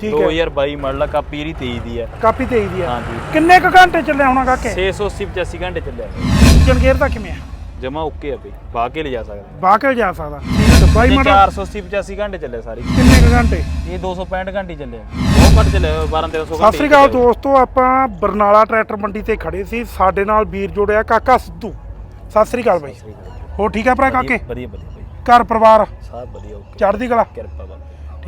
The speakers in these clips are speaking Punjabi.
ਠੀਕ ਹੈ। 2022 ਮਾਡਲ ਆ ਕਾਪੀ ਇਹਦੀ 23 ਦੀ ਹੈ ਕਾਪੀ ਤੇਈ ਦੀ ਆ। ਹਾਂਜੀ। ਕਿੰਨੇ ਕੁ ਘੰਟੇ ਚੱਲਿਆ ਹੋਣਾ ਕਾਕੇ? 680 85 ਘੰਟੇ ਚੱਲਿਆ ਇੰਜਨ ਗੇਅਰ ਦਾ ਕਿਵੇਂ ਆ? ਜਮਾ ਓਕੇ ਆ ਬਈ ਬਾਹ ਕੇ ਲੈ ਜਾ ਸਕਦਾ। ਬਾਹ ਕੇ ਜਾ ਸਕਦਾ। ਹੈ ਇਹ ਮਾਡਲ 480 85 ਘੰਟੇ ਚੱਲਿਆ ਸਾਰੀ। ਕਿੰਨੇ ਕੁ ਘੰਟੇ? ਇਹ 265 ਘੰਟੇ ਬਹੁਤ 12 1300 ਸਤਿ ਸ੍ਰੀ ਅਕਾਲ ਦੋਸਤੋ ਆਪਾਂ ਬਰਨਾਲਾ ਟਰੈਕਟਰ ਮੰਡੀ ਤੇ ਖੜੇ ਸੀ। ਸਾਡੇ ਨਾਲ ਵੀਰ ਜੋੜਿਆ ਕਾਕਾ ਸਿੱਧੂ। ਸਤਿ ਸ੍ਰੀ ਅਕਾਲ ਬਾਈ। ਹੋ ਠੀਕ ਆ ਭਰਾ ਕਾਕੇ? ਵਧੀਆ ਵਧੀਆ ਬਈ। ਘਰ ਪਰਿਵਾਰ? ਸਭ ਵਧੀਆ ਓਕੇ। ਚੜ੍ਹਦੀ ਕਲਾ? ਕਿਰਪਾ ਬਾਬਾ।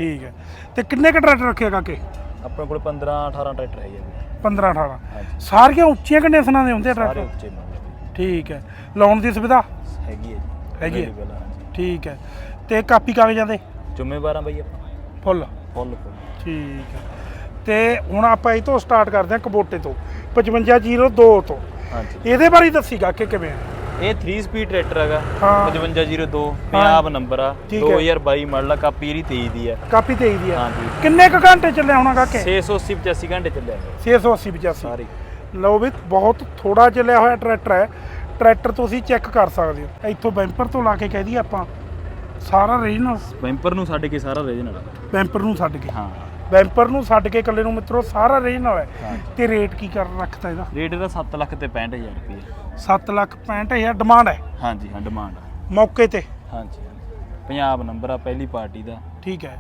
ਠੀਕ ਹੈ। ਤੇ ਕਿੰਨੇ ਕੁ ਟਰੈਕਟਰ ਰੱਖਿਆ ਕਾਕੇ? ਆਪਣੇ ਕੋਲ 15 18 ਟਰੈਕਟਰ ਹੈਗੇ ਆ ਬਈ 15 18 ਹਾਂਜੀ। ਸਾਰੀਆਂ ਉੱਚੀਆਂ ਕੰਡੀਸ਼ਨਾਂ ਦੇ ਹੁੰਦੇ ਆ ਸਾਰੇ ਟਰੈਕਟਰ? ਉੱਚੇ ਮਾਡਲ ਬਈ ਠੀਕ ਹੈ। ਲੋਨ ਦੀ ਸੁਵਿਧਾ? ਹੈਗੀ ਹੈ ਜੀ। ਹੈਗੀ ਹੈ। Available ਆ, ਹਾਂਜੀ। ਠੀਕ ਹੈ। ਤੇ ਕਾਪੀ ਕਾਗਜ਼ਾਂ ਦੇ? ਜ਼ਿੰਮੇਵਾਰ ਆ ਬਈ ਆਪਾਂ। ਫੁੱਲ। ਫੁੱਲ ਫੁੱਲ। ਠੀਕ ਹੈ। ਤੇ ਹੁਣ ਆਪਾਂ ਇਹ ਤੋਂ ਸਟਾਰਟ ਕਰਦੇ ਹਾਂ ਕਬੋਟੇ ਤੋਂ। 5502 ਤੋਂ। ਹਾਂਜੀ। ਇਹਦੇ ਬਾਰੇ ਦੱਸੀਗਾ ਕਿ ਕਿਵੇਂ ਆ? ਇਹ 3 ਸਪੀਡ ਟਰੈਕਟਰ ਹੈਗਾ। ਹਾਂ। 5502 ਪੰਜਾਬ ਨੰਬਰ ਆ। ਠੀਕ ਹੈ। 2022 ਮਾਡਲ ਆ ਕਾਪੀ ਇਹਦੀ 23 ਦੀ ਹੈ ਕਾਪੀ ਤੇਈ ਦੀ ਆ। ਹਾਂਜੀ ਕਿੰਨੇ ਕੁ ਘੰਟੇ ਚੱਲਿਆ ਹੋਣਾ ਕਾਕੇ? 680 85 ਘੰਟੇ ਚੱਲਿਆ ਹੈ 680 85 ਸਾਰੀ। ਲਓ ਵੀ ਬਹੁਤ ਥੋੜਾ ਚੱਲਿਆ ਹੋਇਆ ਟਰੈਕਟਰ ਹੈ। ਟਰੈਕਟਰ ਤੁਸੀਂ ਚੈੱਕ ਕਰ ਸਕਦੇ ਹੋ। ਇੱਥੋਂ ਬੈਂਪਰ ਤੋਂ ਲਾ ਕੇ ਕਹਿ ਦਈਏ ਆਪਾਂ। ਸਾਰਾ ਰੀਜਨਲ ਬੈਂਪਰ ਨੂੰ ਛੱਡ ਕੇ ਸਾਰਾ ਰੀਜਨਲ ਆ। ਬੈਂਪਰ ਨੂੰ ਛੱਡ ਕੇ। ਹਾਂ। ਬੈਂਪਰ ਨੂੰ ਛੱਡ ਕੇ ਇਕੱਲੇ ਨੂੰ ਮਿੱਤਰੋ ਸਾਰਾ ਰੀਜਨਲ ਹੈ। ਹਾਂ। ਤੇ ਰੇਟ ਕੀ ਕਰ ਰੱਖਤਾ ਇਹਦਾ? ਰੇਟ ਇਹਦਾ 7 ਲੱਖ ਤੇ 65000 ਰੁਪਏ 7 ਲੱਖ 65000 ਡਿਮਾਂਡ ਹੈ? ਹਾਂਜੀ ਹਾਂ ਡਿਮਾਂਡ ਆ ਮੌਕੇ ਤੇ? ਹਾਂਜੀ ਹਾਂਜੀ। ਪੰਜਾਬ ਨੰਬਰ ਆ ਪਹਿਲੀ ਪਾਰਟੀ ਦਾ। ਠੀਕ ਹੈ।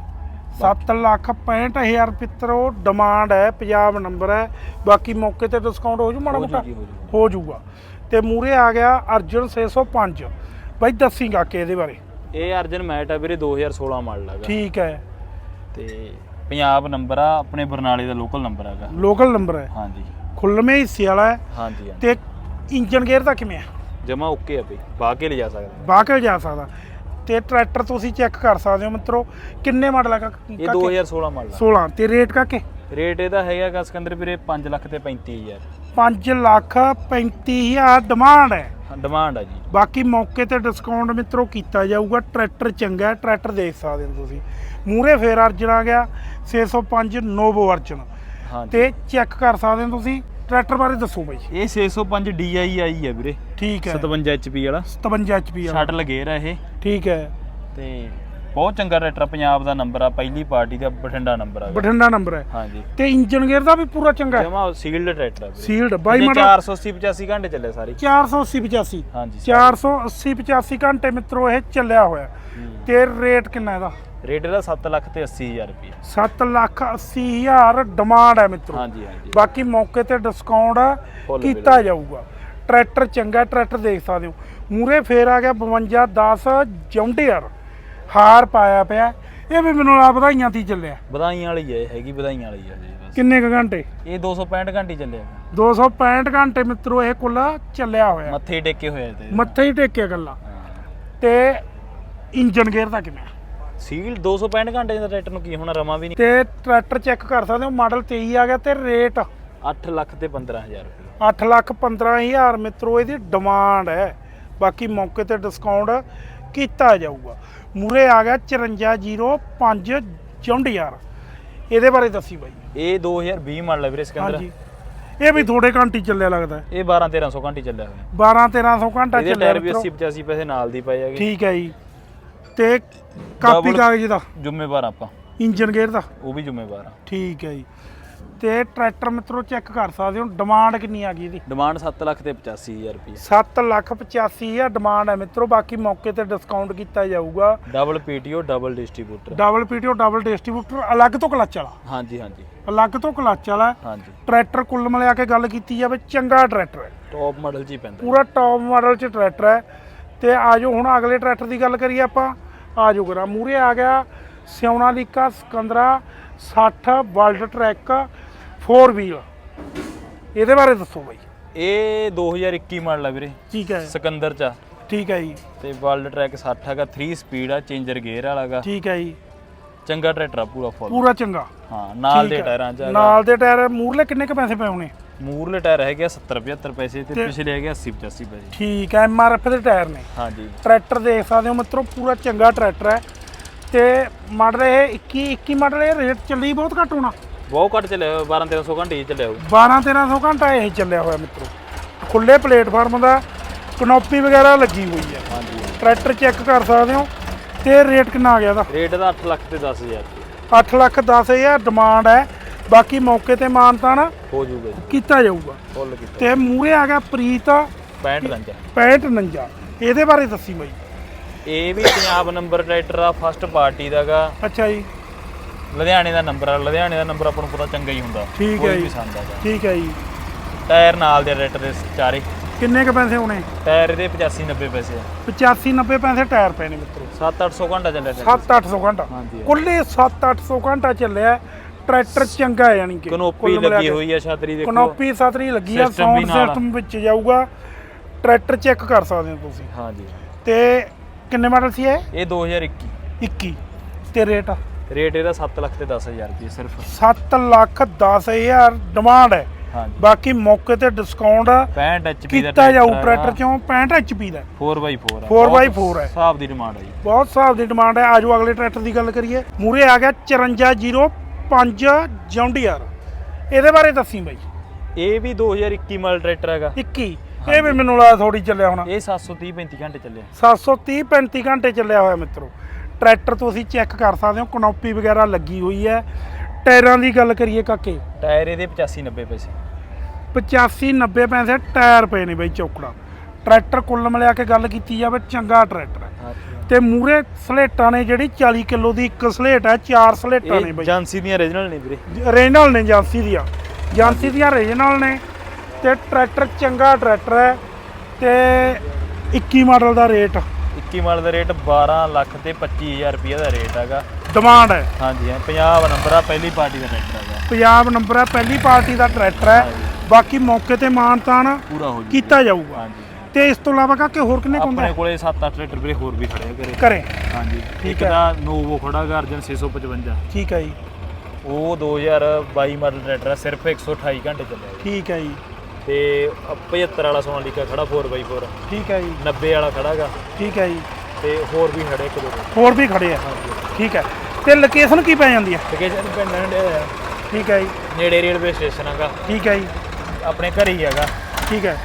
7 ਲੱਖ 65000 ਪਿੱਤਰੋ ਡਿਮਾਂਡ ਹੈ ਪੰਜਾਬ ਨੰਬਰ ਹੈ। ਬਾਕੀ ਮੌਕੇ ਤੇ ਡਿਸਕਾਊਂਟ ਹੋ ਜੂ ਮਾੜਾ ਹੋ ਮੋਟਾ? ਜੂਗੀ, ਹੋ ਜੂਗੀ। ਹੋ ਜਾਊਗਾ ਤੇ ਮੂਰੇ ਆ ਗਿਆ ਅਰਜਨ 605 ਬਾਈ ਦੱਸੀਗਾ ਕਿ ਇਹਦੇ ਬਾਰੇ? ਇਹ ਅਰਜਨ ਮੈਟ ਆ ਵੀਰੇ 2016 ਮਾਡਲ ਹੈਗਾ। ਠੀਕ ਹੈ। ਤੇ ਪੰਜਾਬ ਨੰਬਰ ਆ ਆਪਣੇ ਬਰਨਾਲੇ ਦਾ ਲੋਕਲ ਨੰਬਰ ਹੈਗਾ। ਲੋਕਲ ਨੰਬਰ ਹੈ। ਹਾਂਜੀ। ਖੁੱਲਵੇਂ ਹਿੱਸੇ ਵਾਲਾ ਹੈ। ਹਾਂਜੀ ਤੇ ਇੰਜਨ ਗੇਅਰ ਦਾ ਕਿਵੇਂ ਆ? ਜਮਾ ਓਕੇ ਆ ਬਈ। ਕੇ ਲੈ ਜਾ ਸਕਦਾ ਬਾਹਰ ਜਾ ਸਕਦਾ। ਤੇ ਟਰੈਕਟਰ ਤੁਸੀਂ ਚੈੱਕ ਕਰ ਸਕਦੇ ਹੋ ਮਿੱਤਰੋ ਕਿੰਨੇ ਮਾਡਲ ਹੈ ਇਹ 2016 ਮਾਡਲ ਆ। 16 ਤੇ ਰੇਟ ਕਾਕੇ? ਰੇਟ ਇਹਦਾ ਹੈਗਾ ਗਾ ਸਿਕੰਦਰ ਵੀਰੇ 5 ਲੱਖ ਤੇ 35000 5 ਲੱਖ 35000 ਡਿਮਾਂਡ ਹੈ। ਡਿਮਾਂਡ ਆ ਜੀ। ਬਾਕੀ ਮੌਕੇ ਤੇ ਡਿਸਕਾਊਂਟ ਮਿੱਤਰੋ ਕੀਤਾ ਜਾਊਗਾ ਟਰੈਕਟਰ ਚੰਗਾ ਹੈ ਟਰੈਕਟਰ ਦੇਖ ਸਕਦੇ ਹੋ ਤੁਸੀਂ। ਮੂਰੇ ਫੇਰ ਅਰਜਨ ਆ ਗਿਆ 605 ਨੋਵੋ ਅਰਜਨ ਤੇ ਚੈੱਕ ਕਰ ਸਕਦੇ ਹੋ ਤੁਸੀਂ ਟਰੈਕਟਰ ਬਾਰੇ ਦੱਸੋ ਬਾਈ। ਇਹ 605 DI ਆਈ ਹੈ ਵੀਰੇ। ਠੀਕ ਹੈ। 57 HP ਵਾਲਾ। 57 HP ਆ ਸ਼ਟਲ ਗੇਅਰ ਆ ਇਹ। ਠੀਕ ਹੈ। ਤੇ ਬਹੁਤ ਚੰਗਾ ਟਰੈਕਟਰ ਆ, ਪੰਜਾਬ ਦਾ ਨੰਬਰ ਆ ਪਹਿਲੀ ਪਾਰਟੀ ਦਾ ਬਠਿੰਡਾ ਨੰਬਰ ਆ ਬਠਿੰਡਾ ਨੰਬਰ ਹੈ। ਹਾਂਜੀ। ਤੇ ਇੰਜਨ ਗੇਅਰ ਦਾ ਵੀ ਪੂਰਾ ਚੰਗਾ ਹੈ। ਜਮਾ ਸੀਲਡ ਆ ਵੀਰੇ ਸੀਲਡ ਬਾਈ ਮਾਡਲ 480 85 ਘੰਟੇ ਚੱਲੇ ਸਾਰੀ। 480 85 ਹਾਂਜੀ 480 85 ਘੰਟੇ ਮਿੱਤਰੋ ਇਹ ਚੱਲਿਆ ਹੋਇਆ। ਤੇ ਰੇਟ ਕਿੰਨਾ ਇਹਦਾ? ਰੇਟ ਇਹਦਾ 7 ਲੱਖ ਤੇ 80000 ਰੁਪਏ 7 ਲੱਖ 80 ਹਜ਼ਾਰ ਡਿਮਾਂਡ ਹੈ ਮਿੱਤਰੋ। ਹਾਂਜੀ ਹਾਂਜੀ। ਬਾਕੀ ਮੌਕੇ ਤੇ ਡਿਸਕਾਊਂਟ ਕੀਤਾ ਜਾਊਗਾ। ਟਰੈਕਟਰ ਚੰਗਾ ਟਰੈਕਟਰ ਦੇਖ ਸਕਦੇ ਹੋ। ਮੂਰੇ ਫੇਰ ਆ ਗਿਆ 52 10 ਜੌਂਡੀਅਰ। ਹਾਰ ਪਾਇਆ ਪਿਆ। ਇਹ ਵੀ ਮੈਨੂੰ ਆ ਵਧਾਈਆਂ ਤੀ ਚੱਲਿਆ। ਵਧਾਈਆਂ ਵਾਲੀ ਹੈ ਇਹ ਹੈਗੀ ਵਧਾਈਆਂ ਵਾਲੀ ਹੈ ਜੀ ਬਸ। ਕਿੰਨੇ ਕੁ ਘੰਟੇ? ਇਹ 265 ਘੰਟੇ ਚੱਲਿਆ। 265 ਘੰਟੇ ਮਿੱਤਰੋ ਇਹ ਕੁੱਲ ਚੱਲਿਆ ਹੋਇਆ। ਮੱਥੇ ਹੀ ਟੇਕੇ ਹੋਏ ਤੇ ਮੱਥੇ ਹੀ ਟੇਕਿਆ ਗੱਲਾਂ। ਤੇ ਇੰਜਨ ਗੇਅਰ ਦਾ ਕਿਵੇਂ? ਸੀਲ 265 ਘੰਟੇ ਦਾ ਟਰੈਕਟਰ ਨੂੰ ਕੀ ਹੋਣਾ ਰਮਾ ਵੀ ਨਹੀਂ। ਤੇ ਟਰੈਕਟਰ ਚੈੱਕ ਕਰ ਸਕਦੇ ਹੋ ਮਾਡਲ 23 ਆ ਗਿਆ ਤੇ ਰੇਟ 8 ਲੱਖ ਤੇ 15000 ਰੁਪਏ। 8 ਲੱਖ 15000 ਮਿੱਤਰੋ ਇਹਦੀ ਡਿਮਾਂਡ ਹੈ। ਬਾਕੀ ਮੌਕੇ ਤੇ ਡਿਸਕਾਊਂਟ ਕੀਤਾ ਜਾਊਗਾ। ਮੂਰੇ ਆ ਗਿਆ 5405 ਜੌਂਡੀਆਰ ਇਹਦੇ ਬਾਰੇ ਦੱਸੀ ਬਾਈ। ਇਹ 2020 ਮਾਡਲ ਹੈ ਵੀਰੇ ਸਿਕੰਦਰ। ਹਾਂਜੀ। ਇਹ ਵੀ ਥੋੜੇ ਘੰਟੇ ਚੱਲਿਆ ਲੱਗਦਾ। ਇਹ 12 1300 ਘੰਟੇ ਚੱਲਿਆ ਹੋਇਆ। 12 1300 ਘੰਟਾ ਇਹਦੇ ਚੱਲਿਆ ਟਾਇਰ ਵੀ ਮਿੱਤਰੋ। 80 85 ਪੈਸੇ ਨਾਲ ਦੀ ਪਏ ਹੈਗੇ। ਠੀਕ ਹੈ ਜੀ। ਤੇ ਕਾਪੀ ਕਾਗਜ਼ ਦਾ? ਜ਼ਿੰਮੇਵਾਰ ਆਪਾਂ। ਇੰਜਨ ਗੇਅਰ ਦਾ? ਉਹ ਵੀ ਜ਼ਿੰਮੇਵਾਰ ਆ। ਠੀਕ ਹੈ ਜੀ। ਤੇ ਟਰੈਕਟਰ ਮਿੱਤਰੋ ਚੈੱਕ ਕਰ ਸਕਦੇ ਹੋ ਡਿਮਾਂਡ ਕਿੰਨੀ ਆ ਗਈ ਇਹਦੀ? ਡਿਮਾਂਡ 7 ਲੱਖ ਤੇ 85000 ਰੁਪਏ 7 ਲੱਖ 85000 ਡਿਮਾਂਡ ਹੈ ਮਿੱਤਰੋ ਬਾਕੀ ਮੌਕੇ ਤੇ ਡਿਸਕਾਊਂਟ ਕੀਤਾ ਜਾਊਗਾ। Double PTO double distributor double PTO double distributor ਅਲੱਗ ਤੋਂ ਕਲੱਚ ਵਾਲਾ। ਹਾਂਜੀ ਹਾਂਜੀ। ਅਲੱਗ ਤੋਂ ਕਲੱਚ ਵਾਲਾ ਹਾਂਜੀ। ਟਰੈਕਟਰ ਕੁੱਲ ਮਿਲਾ ਕੇ ਗੱਲ ਕੀਤੀ ਜਾਵੇ ਚੰਗਾ ਟਰੈਕਟਰ ਹੈ। ਟੌਪ ਮਾਡਲ ਜੀ ਪੈਂਦਾ ਪੂਰਾ ਟੌਪ ਮਾਡਲ ਚ ਟਰੈਕਟਰ ਹੈ। ਤੇ ਆਜੋ ਹੁਣ ਅਗਲੇ ਟਰੈਕਟਰ ਦੀ ਗੱਲ ਕਰੀਏ ਆਪਾਂ। ਆਜੋ ਕਰਾਂ। ਮੂਰੇ ਆ ਗਿਆ Sonalika Sikander 60 world track 4 wheel. ਇਹਦੇ ਬਾਰੇ ਦੱਸੋ ਬਾਈ। ਇਹ 2021 ਮਾਡਲ ਆ ਵੀਰੇ। ਠੀਕ ਹੈ। ਸਿਕੰਦਰ ਚ ਆ। ਠੀਕ ਹੈ ਜੀ। ਤੇ ਵਰਲਡ ਟਰੈਕ 60 ਹੈਗਾ 3 ਸਪੀਡ ਆ ਚੇਂਜਰ ਗੇਅਰ ਵਾਲਾਗਾ। ਠੀਕ ਹੈ ਜੀ। ਚੰਗਾ ਟਰੈਕਟਰ ਆ ਪੂਰਾ ਫੁੱਲ ਪੂਰਾ ਚੰਗਾ। ਹਾਂ ਨਾਲ ਦੇ। ਟਾਇਰਾਂ ਚ। ਨਾਲ ਦੇ ਟਾਇਰ ਮੂਰਲੇ ਕਿੰਨੇ ਕ ਪੈਸੇ ਪਏ ਹੋਣੇ? ਮੂਰਲੇ ਟਾਇਰ ਹੈਗੇ ਆ 70 75 ਪੈਸੇ ਤੇ ਤੇ- ਪਿਛਲੇ ਹੈਗੇ 80 85 ਪੈਸੇ। ਠੀਕ ਹੈ ਐਮ ਆਰ ਐਫ ਦੇ ਟਾਇਰ ਨੇ। ਹਾਂਜੀ। ਟਰੈਕਟਰ ਦੇਖ ਸਕਦੇ ਹੋ ਮਿੱਤਰੋ ਪੂਰਾ ਚੰਗਾ ਟਰੈਕਟਰ ਹੈ। ਤੇ ਮਾਡਲ ਇਹ 21 21 ਮਾਡਲ ਇਹ ਰੇਟ ਚੱਲੀ ਬਹੁਤ ਘੱਟ ਹੋਣਾ। ਬਹੁਤ ਘੱਟ ਚੱਲਿਆ ਹੋਇਆ, 12 1300 ਘੰਟੇ ਹੀ ਚੱਲਿਆ ਹੋਊ। 12 1300 ਘੰਟਾ ਇਹ ਚੱਲਿਆ ਹੋਇਆ ਮਿੱਤਰੋ। ਖੁੱਲੇ ਪਲੇਟਫਾਰਮ ਦਾ ਕਨੋਪੀ ਵਗੈਰਾ ਲੱਗੀ ਹੋਈ ਹੈ। ਹਾਂਜੀ। ਟਰੈਕਟਰ ਚੈੱਕ ਕਰ ਸਕਦੇ ਹੋ ਤੇ ਰੇਟ ਕਿੰਨਾ ਆ ਗਿਆ ਇਹਦਾ? ਰੇਟ ਦਾ 8 ਲੱਖ ਤੇ 10000 ਰੁਪਏ 8 ਲੱਖ 10 ਹਜ਼ਾਰ ਡਿਮਾਂਡ ਹੈ। ਬਾਕੀ ਮੌਕੇ ਤੇ ਮਾਨਤਾ ਨਾ ਹੋ ਜਾਊਗਾ ਜੀ। ਕੀਤਾ ਜਾਊਗਾ। ਫੁੱਲ ਕੀਤਾ। ਤੇ ਮੂਰੇ ਆ ਗਿਆ ਪ੍ਰੀਤ 65 ਰੰਜਾ 6549 ਇਹਦੇ ਬਾਰੇ ਦੱਸੀ ਬਾਈ। ਇਹ ਵੀ ਪੰਜਾਬ ਨੰਬਰ ਟਰੈਕਟਰ ਆ ਫਸਟ ਪਾਰਟੀ ਦਾਗਾ ਅੱਛਾ ਜੀ। ਲੁਧਿਆਣੇ ਦਾ ਨੰਬਰ ਆ ਲੁਧਿਆਣੇ ਦਾ ਨੰਬਰ ਆਪਾਂ ਨੂੰ ਪਤਾ ਚੰਗਾ ਹੀ ਹੁੰਦਾ। ਠੀਕ ਹੈ ਕੋਈ ਜੀ। ਪਸੰਦ ਠੀਕ ਹੈ ਜੀ। ਟਾਇਰ ਨਾਲ ਦੇ ਟਰੈਕਟਰ ਦੇ ਚਾਰੇ। ਕਿੰਨੇ ਕ ਪੈਸੇ ਹੋਣੇ? ਟਾਇਰ ਇਹਦੇ 85 90 ਪੈਸੇ ਆ। 85 90 ਪੈਸੇ ਟਾਇਰ ਪਏ ਨੇ ਮਿੱਤਰੋ। 7-800 ਘੰਟਾ ਚੱਲਿਆ ਟਰੈਕਟਰ। 7-800 ਘੰਟਾ। ਹਾਂਜੀ। ਕੁੱਲੇ 7-800 ਘੰਟਾ ਚੱਲਿਆ। ਟਰੈਕਟਰ ਚੰਗਾ ਹੈ ਯਾਨੀ ਕਿ। ਕਨੋਪੀ ਕੁੱਲ ਮਿਲਾ ਲੱਗੀ ਕੇ। ਹੋਈ ਆ ਛਤਰੀ ਦੇਖੋ। ਕਨੋਪੀ ਸਤਰੀ ਲੱਗੀ ਆ System ਸਾਊਂਡ ਨਾਲ ਆ। ਸਿਸਟਮ ਵਿੱਚ ਜਾਊਗਾ। ਟਰੈਕਟਰ ਚੈੱਕ ਕਰ ਸਕਦੇ ਹੋ ਤੁਸੀਂ। ਹਾਂਜੀ। ਤੇ ਕਿੰਨੇ ਮਾਡਲ ਸੀ ਇਹ? ਇਹ 2021 21 ਤੇ ਰੇਟ ਰੇਟ ਇਹਦਾ 7 ਲੱਖ ਤੇ 10000 ਰੁਪਏ ਸਿਰਫ। 7 ਲੱਖ 10 ਹਜ਼ਾਰ ਡਿਮਾਂਡ ਹੈ। ਹਾਂਜੀ। ਬਾਕੀ ਮੌਕੇ ਤੇ ਡਿਸਕਾਊਂਟ 65 HP ਦਾ ਕੀਤਾ ਜਾਊ ਟਰੈਕਟਰ ਚੋਂ 65 HP ਦਾ। 4x4 4x4 ਹੈ। ਹਿਸਾਬ ਦੀ ਡਿਮਾਂਡ ਜੀ। ਬਹੁਤ ਹਿਸਾਬ ਦੀ ਡਿਮਾਂਡ ਹੈ। ਆਜੋ ਅਗਲੇ ਟਰੈਕਟਰ ਦੀ ਗੱਲ ਕਰੀਏ। ਮੂਰੇ ਆ ਗਿਆ 5405 ਜੌਂਡੀਆਰ ਇਹਦੇ ਬਾਰੇ ਦੱਸੀ ਬਾਈ। ਇਹ ਵੀ 2021 ਮਾਡਲ ਟਰੈਕਟਰ ਹੈਗਾ। 21 ਇਹ ਵੀ ਮੈਨੂੰ ਲੱਗਦਾ ਥੋੜੀ ਚੱਲਿਆ ਹੋਣਾ। ਇਹ 730 35 ਘੰਟੇ ਚੱਲਿਆ। 730 35 ਘੰਟੇ ਚੱਲਿਆ ਹੋਇਆ ਮਿੱਤਰੋ। ਟਰੈਕਟਰ ਤੁਸੀਂ ਚੈੱਕ ਕਰ ਸਕਦੇ ਹੋ ਕਨੋਪੀ ਵਗੈਰਾ ਲੱਗੀ ਹੋਈ ਹੈ। ਟਾਇਰਾਂ ਦੀ ਗੱਲ ਕਰੀਏ ਕਾਕੇ। ਟਾਇਰ ਇਹਦੇ 85 90 ਪੈਸੇ 85 90 ਪੈਸੇ ਟਾਇਰ ਪਏ ਨੇ ਬਈ ਚੌਕੜਾ। ਟਰੈਕਟਰ ਕੁੱਲ ਮਿਲਾ ਕੇ ਗੱਲ ਕੀਤੀ ਜਾਵੇ ਚੰਗਾ ਟਰੈਕਟਰ ਹੈ। ਤੇ ਮੂਰੇ ਸਲੇਟਾਂ ਨੇ ਜਿਹੜੀ 40 ਕਿਲੋ ਦੀ ਇੱਕ ਸਲੇਟ ਹੈ ਚਾਰ ਸਲੇਟਾਂ ਨੇ ਬਈ। ਏਜੰਸੀ ਦੀਆਂ origignal ਨੇ ਵੀਰੇ। ਰੀਜਨਲ ਨੇ ਏਜੰਸੀ ਦੀਆਂ। ਏਜੰਸੀ ਦੀਆਂ ਰੀਜਨਲ ਨੇ। ਤੇ ਟਰੈਕਟਰ ਚੰਗਾ ਟਰੈਕਟਰ ਹੈ। ਤੇ 21 ਮਾਡਲ ਦਾ ਰੇਟ। 21 ਮਾਡਲ ਦਾ ਰੇਟ 12 ਲੱਖ ਤੇ 25000 ਰੁਪਏ ਦਾ ਰੇਟ ਹੈਗਾ। ਡਿਮਾਂਡ ਹੈ। ਹਾਂਜੀ ਹਾਂ ਪੰਜਾਬ ਨੰਬਰ ਆ ਪਹਿਲੀ ਪਾਰਟੀ ਦਾ ਟਰੈਕਟਰ ਹੈਗਾ। ਪੰਜਾਬ ਨੰਬਰ ਹੈ ਪਹਿਲੀ ਪਾਰਟੀ ਦਾ ਟਰੈਕਟਰ ਹੈ। ਬਾਕੀ ਮੌਕੇ ਤੇ ਮਾਨਤਾਨ ਪੂਰਾ ਹੋ ਜੂ ਕੀਤਾ ਜਾਊਗਾ। ਹਾਂਜੀ। ਤੇ ਇਸ ਤੋਂ ਇਲਾਵਾ ਕਾਕੇ ਹੋਰ ਕਿੰਨੇ ਕੁ ਆਪਣੇ ਕੋਲੇ 7-8 ਟਰੈਕਟਰ ਵੀਰੇ ਹੋਰ ਵੀ ਖੜੇ ਆ ਘਰੇ। ਕਰੇ ਹਾਂਜੀ। ਠੀਕ ਇੱਕ ਹੈ। ਦਾ ਨੋਵੋ ਖੜਾ ਗਾ ਅਰਜਨ 655 ਠੀਕ ਹੈ ਜੀ। ਉਹ 2022 ਮਾਡਲ ਟਰੈਕਟਰ ਆ ਸਿਰਫ 128 ਘੰਟੇ ਚੱਲਿਆ ਜੀ। ਠੀਕ ਹੈ ਜੀ। ਤੇ 75 ਵਾਲਾ ਸੋਨਾਲੀਕਾ ਖੜਾ 4x4 ਠੀਕ ਹੈ ਜੀ। 90 ਵਾਲਾ ਖੜਾਗਾ ਠੀਕ ਹੈ ਜੀ। ਤੇ ਹੋਰ ਵੀ ਖੜੇ ਇੱਕ ਦੋ। ਹੋਰ ਵੀ ਖੜੇ ਆ। ਠੀਕ ਹੈ। ਤੇ ਲੋਕੇਸ਼ਨ ਕੀ ਪੈ ਜਾਂਦੀ ਹੈ? ਲੋਕੇਸ਼ਨ ਪਿੰਡ ਨੇੜੇ ਆ ਠੀਕ ਹੈ ਜੀ। ਨੇੜੇ ਰੇਲਵੇ ਸਟੇਸ਼ਨ ਹੈਗਾ। ਠੀਕ ਹੈ ਜੀ। ਆਪਣੇ ਘਰ ਹੀ ਹੈਗਾ। ਠੀਕ ਹੈ।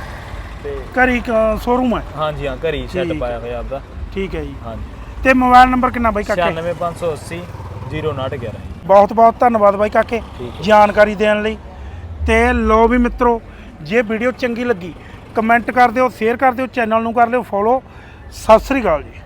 ਤੇ ਘਰੀ ਸ਼ੋਰੂਮ ਹੈ। ਹਾਂਜੀ ਹਾਂ ਘਰ ਹੀ ਸ਼ੈੱਡ ਪਾਇਆ ਹੋਇਆ ਆਪਦਾ। ਠੀਕ ਹੈ ਜੀ। ਹਾਂਜੀ। ਤੇ ਮੋਬਾਈਲ ਨੰਬਰ ਕਿੰਨਾ ਬਾਈ ਕਾਕੇ? 96580 0911 ਬਹੁਤ ਬਹੁਤ ਧੰਨਵਾਦ ਬਾਈ ਕਾਕੇ ਹੈ। ਜਾਣਕਾਰੀ ਦੇਣ ਲਈ। ਤੇ ਲੋ ਵੀ ਮਿੱਤਰੋ ਜੇ ਵੀਡੀਓ ਚੰਗੀ ਲੱਗੀ, ਕਮੈਂਟ ਕਰ ਦਿਓ, ਸ਼ੇਅਰ ਕਰ ਦਿਓ, ਚੈਨਲ ਨੂੰ ਕਰ ਲਿਓ, ਫੋਲੋ। ਸਤਿ ਸ੍ਰੀ ਅਕਾਲ ਜੀ।